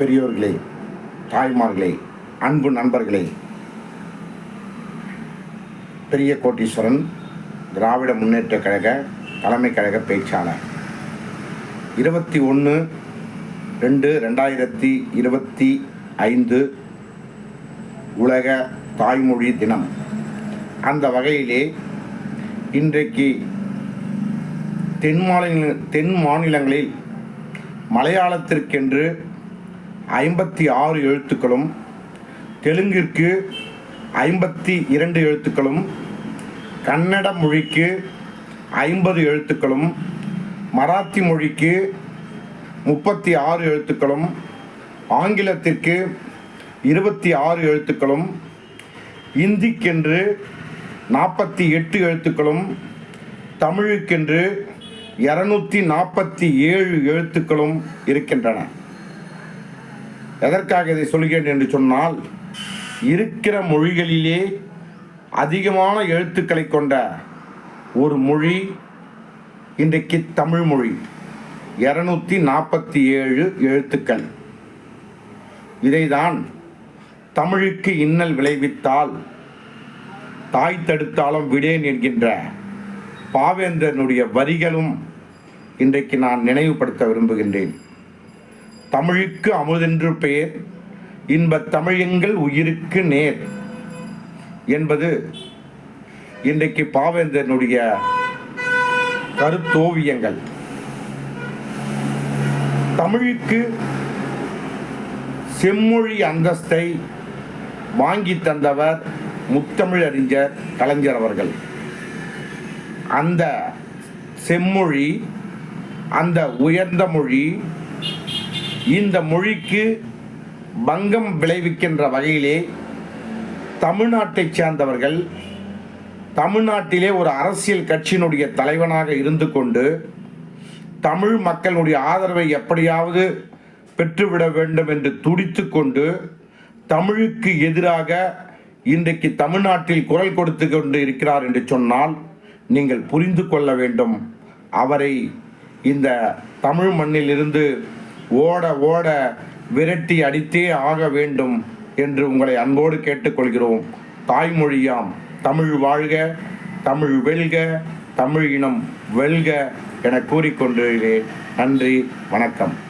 பெரியோர்களே தாய்மார்களே அன்பு நண்பர்களே பெரிய கோட்டீஸ்வரன் திராவிட முன்னேற்ற கழக தலைமை கழக பேச்சாளர். இருபத்தி ஒன்று ரெண்டு ரெண்டாயிரத்தி இருபத்தி ஐந்து உலக தாய்மொழி தினம். அந்த வகையிலே இன்றைக்கு தென் மாநில தென் மாநிலங்களில் மலையாளத்திற்கென்று ஐம்பத்தி ஆறு எழுத்துக்களும் தெலுங்கிற்கு ஐம்பத்தி இரண்டு எழுத்துக்களும் கன்னட மொழிக்கு ஐம்பது எழுத்துக்களும் மராத்தி மொழிக்கு முப்பத்தி ஆறு எழுத்துக்களும் ஆங்கிலத்திற்கு இருபத்தி ஆறு எழுத்துக்களும் இந்திக்கென்று நாற்பத்தி எட்டு எழுத்துக்களும் தமிழுக்கென்று இரநூத்தி நாற்பத்தி ஏழு எழுத்துக்களும் இருக்கின்றன. எதற்காக இதை சொல்கிறேன் என்று சொன்னால் இருக்கிற மொழிகளிலே அதிகமான எழுத்துக்களை கொண்ட ஒரு மொழி இன்றைக்கு தமிழ் மொழி. இரநூத்தி நாற்பத்தி ஏழு எழுத்துக்கள். இதைதான் தமிழுக்கு இன்னல் விளைவித்தால் தாய் தடுத்தாலும் விடேன் என்கின்ற பாவேந்தரனுடைய வரிகளும் இன்றைக்கு நான் நினைவுபடுத்த விரும்புகின்றேன். தமிழுக்கு அமுதென்று பெயர். இன்பத் தமிழெங்கள் உயிருக்கு நேர். என்பது இன்றைக்கு பாவேந்தனுடைய கருத்தோவியங்கள். தமிழுக்கு செம்மொழி அந்தஸ்தை வாங்கி தந்தவர் முத்தமிழறிஞர் கலைஞர் அவர்கள். அந்த செம்மொழி அந்த உயர்ந்த மொழி இந்த மொழிக்கு பங்கம் விளைவிக்கின்ற வகையிலே தமிழ்நாட்டைச் சேர்ந்தவர்கள் தமிழ்நாட்டிலே ஒரு அரசியல் கட்சியினுடைய தலைவனாக இருந்து கொண்டு தமிழ் மக்களுடைய ஆதரவை எப்படியாவது பெற்றுவிட வேண்டும் என்று துடித்து கொண்டு தமிழுக்கு எதிராக இன்றைக்கு தமிழ்நாட்டில் குரல் கொடுத்து கொண்டு இருக்கிறார் என்று சொன்னால் நீங்கள் புரிந்து கொள்ள வேண்டும். அவரை இந்த தமிழ் மண்ணிலிருந்து ஓட ஓட விரட்டி அடித்தே ஆக வேண்டும் என்று உங்களை அன்போடு கேட்டுக்கொள்கிறோம். தாய்மொழியாம் தமிழ் வாழ்க தமிழ் வெல்க தமிழ் இனம் வெல்க என கூறிக்கொண்டிருக்கிறேன். நன்றி வணக்கம்.